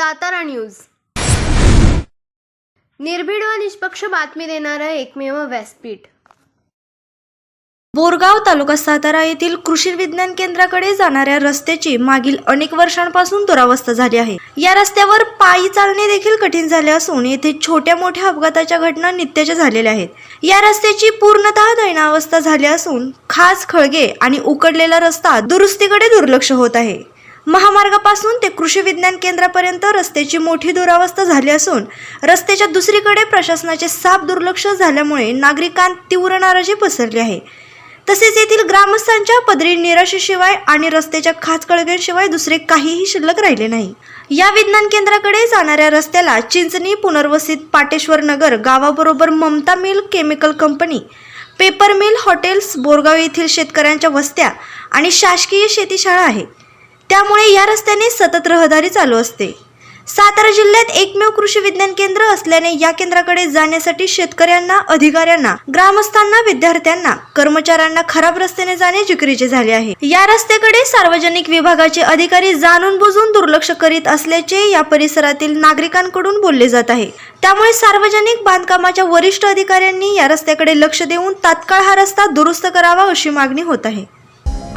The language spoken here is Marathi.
सातारा न्यूज. निर्भीड व निष्पक्ष बातमी देणारं एकमेव व्यासपीठ. बोरगाव तालुका सातारा येथील कृषी विज्ञान केंद्राकडे जाणाऱ्या रस्त्याची मागील अनेक वर्षांपासून दुरावस्था झाली आहे. या रस्त्यावर पायी चालणे देखील कठीण झाले असून येथे छोट्या मोठ्या अपघाताच्या घटना नित्याच्या झालेल्या आहेत. या रस्त्याची पूर्णतः दैनावस्था झाली असून खास खळगे आणि उकडलेला रस्ता दुरुस्तीकडे दुर्लक्ष होत आहे. महामार्गापासून ते कृषी विज्ञान केंद्रापर्यंत रस्त्याची मोठी दुरावस्था झाली असून रस्त्याच्या दुसरीकडे प्रशासनाचे साफ दुर्लक्ष झाल्यामुळे नागरिकांत तीव्र नाराजी पसरली आहे. तसेच येथील ग्रामस्थांच्या पदरी निराशेशिवाय आणि रस्त्याच्या खाचकळग्यांशिवाय दुसरे काहीही शिल्लक राहिले नाही. या विज्ञान केंद्राकडे जाणाऱ्या रस्त्याला चिंचणी पुनर्वसित Pateshwar Nagar गावाबरोबर Mamta mill chemical company paper mill hotels Borgaon येथील शेतकऱ्यांच्या वस्त्या आणि शासकीय शेतीशाळा आहे. त्यामुळे या रस्त्याने सतत रहदारी चालू असते. सातारा जिल्ह्यात एकमेव कृषी विज्ञान केंद्र असल्याने या केंद्राकडे जाण्यासाठी शेतकऱ्यांना अधिकाऱ्यांना ग्रामस्थांना विद्यार्थ्यांना कर्मचाऱ्यांना खराब रस्त्याने जाणे जिकरीचे झाले आहे. या रस्त्याकडे सार्वजनिक विभागाचे अधिकारी जाणून बुजून दुर्लक्ष करीत असल्याचे या परिसरातील नागरिकांकडून बोलले जात आहे. त्यामुळे सार्वजनिक बांधकामाच्या वरिष्ठ अधिकाऱ्यांनी या रस्त्याकडे लक्ष देऊन तात्काळ हा रस्ता दुरुस्त करावा अशी मागणी होत आहे.